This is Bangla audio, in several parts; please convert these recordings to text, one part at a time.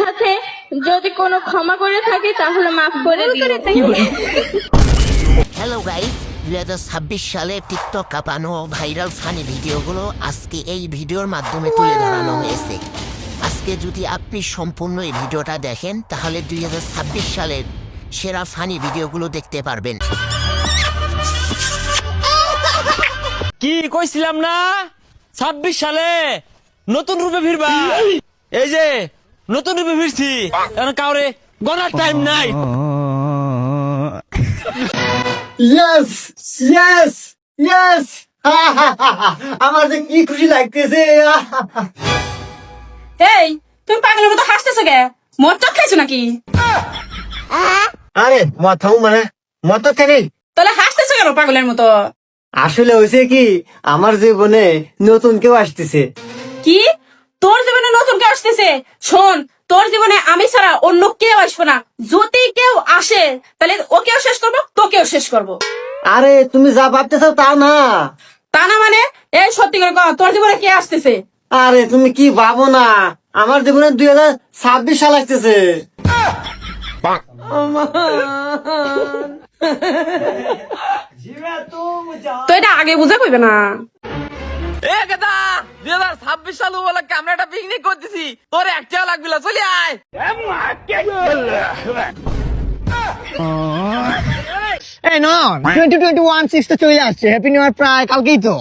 সাথে যদি কোনো ক্ষমা করে থাকি তাহলে মাফ করে দিও। হ্যালো গাইস দুই হাজার ছাব্বিশ সালে টিকটক কাঁপানো ভাইরাল ফানি ভিডিওগুলো আজকে এই ভিডিওর মাধ্যমে তুলে ধরানো হয়েছে। আজকে যদি আপনি সম্পূর্ণ এই ভিডিওটা দেখেন তাহলে দুই হাজার ছাব্বিশ সালের সেরা ফানি ভিডিওগুলো দেখতে পারবেন। কি কইছিলাম না? ছাব্বিশ সালে নতুন রূপে ফিরবা। এই যে নতুন রূপে ফিরছি। এখন কাউরে গনার টাইম নাই। ইয়েস ইয়েস ইয়েস আমার যে কি খুশি লাগতেছে। এই তুমি পাগলের মতো হাসতেছো কে? মদ টক খাইছো নাকি? আরে মাথাও মানে? মত কেন তাহলে হাসতেছো কেন পাগলের মতো? আসলে হয়েছে কি আমার জীবনে নতুন কেউ আসতেছে। কি? আসতেছে। শোন তোর জীবনে আমি ছাড়া অন্য কেউ আসবে না। যদি কেউ আসে তাহলে ওকেও শেষ করব তোকেও শেষ করব। আরে তুমি যা ভাবতেছো তা না। তা না মানে? এই সত্যি করে তোর জীবনে কে আসতেছে? আরে তুমি কি ভাবো না? আমার জীবনে দুই হাজার ছাব্বিশ সাল আসতেছে। তো এটা আগে বুঝে কইবে না। এ কেদা দুই হাজার ছাব্বিশ সাল উপলক্ষে আমরা একটা পিকনিক করতেছি। তোর একটাও লাগবে চলে আয়। এই নন টোয়েন্টি টোয়েন্টি ওয়ান সিক্স তো চলে আসছে হ্যাপি নিউ ইয়ার প্রায় কালকেই তো।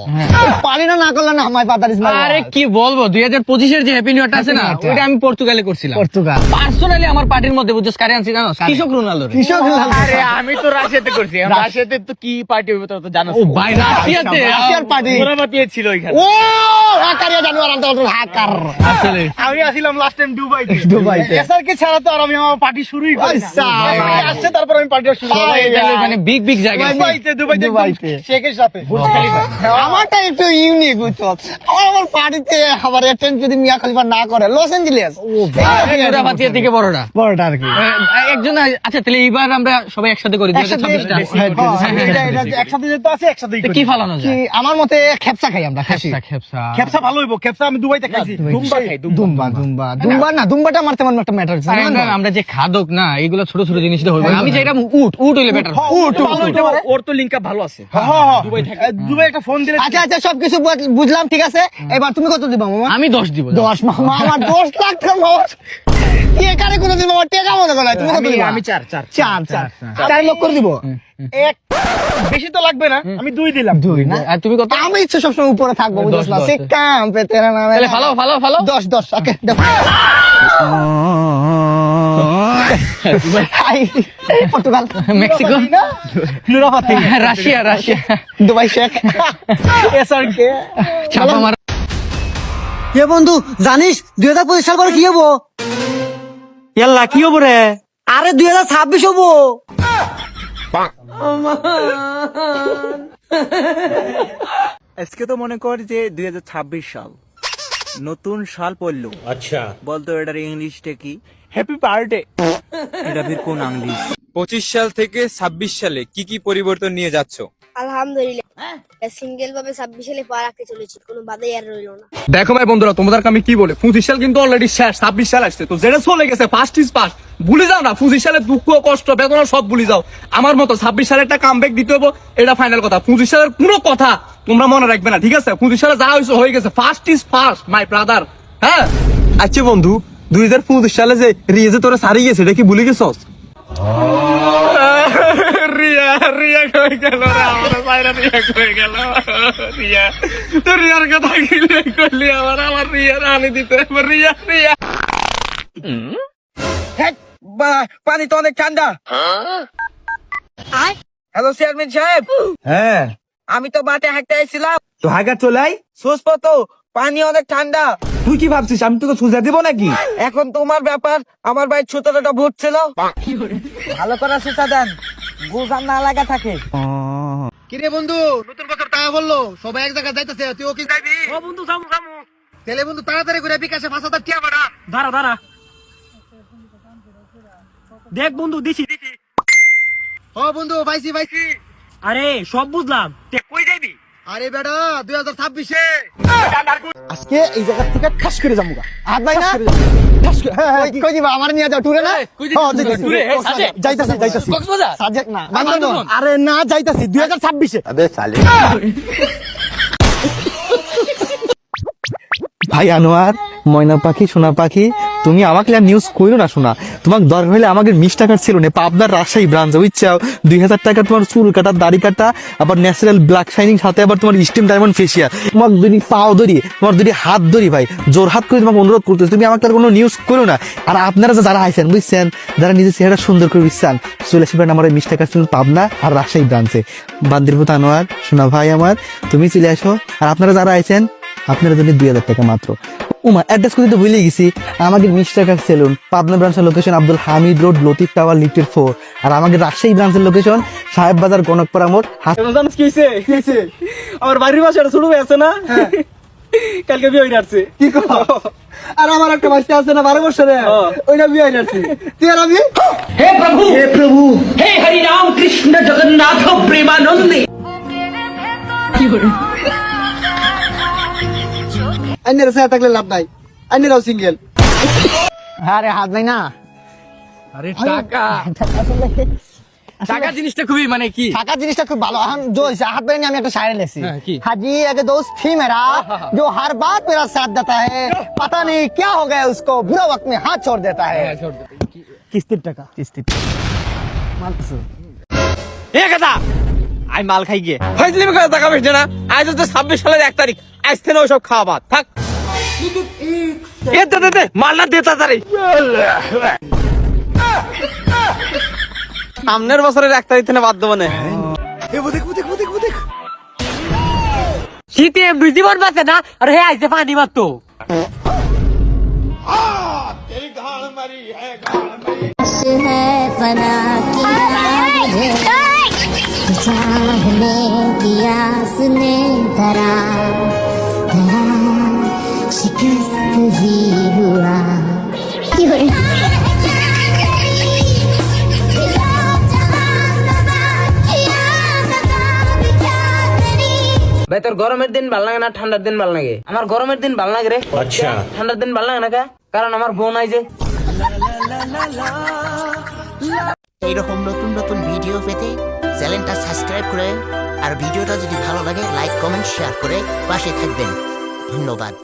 পারি না না করলে না আমার পাতার আরে কি বলব দুই হাজার পঁচিশের যে হ্যাপি নিউ ইয়ারটা আছে না Happy New Year টা। ওইটা আমি পর্তুগালে করছিলাম। পর্তুগাল। পার্সোনালি আমার পার্টির মধ্যে বুঝছিস কারে আনছি জানো? কৃষক রোনাল্ডো কৃষক লাল আরে আমি তো রাশিয়াতে করছি রাশিয়াতে তো কি পার্টি হবে তো জানো ও ভাই রাশিয়াতে? রাশিয়ার party। গোরাবাতি ছিল ওইখানে। ও হাকারিয়া জানুয়ার আন্তর হাকার। আসলে। আমি আসছিলাম লাস্ট টাইম দুবাইতে। দুবাইতে। এসআরকে ছাড়া তো আর আমি আমার পার্টি শুরুই করি না। আচ্ছা। আসছে তারপর আমি পার্টিটা শুরু করি মানে বিগ বিগ জায়গা দুবাইতে দুবাইতে দুবাইতে। শেখের সাথে। আমারটা একটু ইউনিক বুঝছ? আমার আমার পার্টিতে অ্যাটেন্ড যদি মিয়া খলিফা না করে লস থেকে বড়টা বড়টা আর কি। একজন আচ্ছা তাহলে এইবার আমরা সবাই একসাথে করি একসাথে- 2026 টা। হ্যাঁ, এটা- এটা যে একসাথে যেতে আছে একসাথেই কি ফালানো যায়? আমার মতে খেপসা খাই আমরা খাসি। খেপসা খেপসা। ভালো হইব খেপসা আমি দুবাইতে খাইছি। দুম্বা খাই দুম্বা। দুম্বা দুম্বা। না দুম্বাটা আমার তেমন একটা ম্যাটার আমরা যে খাদক না এগুলো ছোট ছোট জিনিস হইবে আমি যে উট উট হইলে বেটার উট। ওর তো লিংকটা ভালো আছে। হ্যাঁ, হ্যাঁ। দুবাই একটা ফোন দিলে আচ্ছা আচ্ছা সবকিছু বুঝলাম ঠিক আছে। এবার তুমি কত দিবা মামা? আমি দশ দিব দশ মামা আমার দশ লাখ টাকা মামা মনে করে তুমি কত দিবা? আমি লক্ষ করে দিব? এক বেশি তো লাগবে না আমি দুই দিলাম। দুই না? আর তুমি কত? আমি ইচ্ছে সবসময় উপরে থাকব দশ, সে দশ। কাম পে তেরা নামে তাহলে ফালো ফালো ফালো দশ দশ ওকে দেখো। Hi Portugal. Mexico? নুরাপাতি Russia Russia. Dubai শেখ। এসআরকে চাপা মার এ বন্ধু জানিস দুই হাজার পঁচিশ সাল পরে কি হব? ইয়াল্লা কি হব রে? আরে দুই হাজার ছাব্বিশ হব। আজকে তো মনে কর যে দুই হাজার ছাব্বিশ সাল। নতুন সাল পড়ল। আচ্ছা। বলতো এটার ইংলিশটা কি? হ্যাপি বার্থডে এটা ফির কোন ইংলিশ পঁচিশ সাল থেকে ছাব্বিশ সালে কি কি পরিবর্তন নিয়ে যাচ্ছ? আলহামদুলিল্লাহ। সিঙ্গেল ভাবে ছাব্বিশ সালে পা রাখতে চলেছি কোনো বাধাই আর রইল না। দেখো ভাই বন্ধুরা তোমাদেরকে আমি কি বলে? পঁচিশ সাল কিন্তু অলরেডি শেষ ছাব্বিশ সাল আসছে। তো যেটা চলে গেছে ফার্স্ট ইজ ফার্স্ট ভুলে যাও না পঁচিশ সালের দুঃখ কষ্ট বেদনা সব ভুলে যাও। আমার মতো ছাব্বিশ সালে একটা কাম দিতে হব এটা ফাইনাল কথা। পঁচিশ সালের কোনো কথা তোমরা মনে রাখবে না ঠিক আছে? পঁচিশ সালে যা হয়েছে হয়ে গেছে। First is first my brother হ্যাঁ? আচ্ছা বন্ধু দুই হাজার পঁচিশ সালে যে রিয়েজে তোরা সারি গেছে এটা কি ভুলে গেছস? রিয়া রিয়া কই গেল আমার বাইরে রিয়া কই গেল? রিয়া তো রিয়ার কথা কি করলি আমার আমার রিয়া রানি দিতে রিয়া রিয়া। পানি তো অনেক ঠান্ডা। হ্যালো চেয়ারম্যান সাহেব। হ্যাঁ। আমি তো মাঠে হাঁটতে আসছিলাম তো হাগা চলাই সুস্থ তো পানি অনেক ঠান্ডা। তুই কি ভাবছিস আমি তোকে সুজা দিব নাকি? এখন তোমার ব্যাপার আমার ভাই ছোটটা ভোট ছিল। ভালো করে সুতা দেন গুজান না লাগা থাকে। কিরে বন্ধু নতুন বছর টাকা বলল সবাই এক জায়গায় যাইতেছে তুই কি যাইবি? ও বন্ধু যামু যামু। তাহলে বন্ধু তাড়াতাড়ি করে বিকাশে পাঁচ হাজার টিয়া বাড়া। দাঁড়া দাঁড়া। দেখ বন্ধু দিছি দিছি। ও বন্ধু পাইছি পাইছি। আরে সব বুঝলাম। কই আরে বেটা দুই হাজার ছাব্বিশে। আজকে এই জায়গা থেকে ঠাস করে যাব হাত ভাই না? না? যাইতাছি। না আরে না দুই হাজার ছাব্বিশে। ভাই আনোয়ার ময়না পাখি সোনা পাখি তুমি আমাকে আর নিউজ কইরো না শোনা তোমার দরকার হলে আমাকে মিস টাকার ছিল না পাবনার রাজশাহী ব্রাঞ্চ বুঝছাও দুই হাজার টাকা তোমার চুল কাটা, দাড়ি কাটা, আবার ন্যাচারাল ব্ল্যাক শাইনিং সাথে আবার তোমার স্টিম ডায়মন্ড ফেসিয়াল তোমার দুটি পাও ধরি, তোমার দুটি হাত ধরি ভাই জোর হাত করে তোমাকে অনুরোধ করতে তুমি আমাকে আর কোনো নিউজ করো না। আর আপনারা যারা আইছেন, বুঝছেন, যারা নিজের চেহারা সুন্দর করে বুঝছেন চলে আসবেন আমার মিস টাকার চুল পাবনা আর রাজশাহী ব্রাঞ্চে বান্দিরপুর আনোয়ার শোনা ভাই আমার, তুমি চলে আসো। আর আপনারা যারা আইছেন, আপনারা জন্য দুই হাজার টাকা মাত্র। উমা অ্যাড্রেস করতে তো ভুলে গেছি। আমাদের মিস টাকার সেলুন পাবনা ব্রাঞ্চের location Abdul Hamid road Latif tower লিফটের ফোর আর আমাদের রাজশাহী ব্রাঞ্চের লোকেশন সাহেব বাজার গণকপাড়া মোড় কি? আমার বাড়ির একটা ছোট ভাই আছে না? কালকে বিয়ে হয়ে আসছে। কি কো? আর আমার একটা বাচ্চা আছে না বারো বছরে ওইটা বিয়ে হয়ে যাচ্ছে তুই আর আমি? হে প্রভু। হে প্রভু। হে হরি রাম কৃষ্ণ জগন্নাথ প্রেমানন্দে। আইনের সাথে থাকলে লাভ নাই আইনেরাও সিঙ্গেল আরে হাত ভাই না আরে টাকা টাকা জিনিসটা খুবই মানে কি টাকা জিনিসটা খুব ভালো এখন जो हाथ में আমি একটা शायरी लिखी हाँ, की? हाजी एक दोस्त थी मेरा जो हर बात मेरा साथ देता है पता नहीं क्या हो गया उसको बुरा वक्त में हाथ छोड़ देता है কিস্তির টাকা কিস্তির এ কথা আই মাল খাই গিয়ে ফাইজলিমি করে টাকা বেশি না আজ হচ্ছে ছাব্বিশ সালের এক তারিখ আজ থেকে ওসব খাওয়া বাদ থাক এ দে দে দে মাল না দে তাড়াতাড়ি সামনের বছরের এক তারিখ থেকে বাদ দেবো না শীতে বুঝতে পারবে না আর হে আইসে পানি মারতো है फना किया चाहने की आस ने धरा धरा शिकस्त ही हुआ ভাই তোর গরমের দিন ভাল লাগে না ঠান্ডার দিন ভাল লাগে আমার গরমের দিন ভাল লাগে রে আচ্ছা ঠান্ডার দিন ভাল লাগে না কা কারণ আমার বউ নাই যে এইরকম নতুন নতুন ভিডিও পেতে চ্যানেলটা সাবস্ক্রাইব করে আর ভিডিওটা যদি ভালো লাগে লাইক কমেন্ট শেয়ার করে পাশে থাকবেন ধন্যবাদ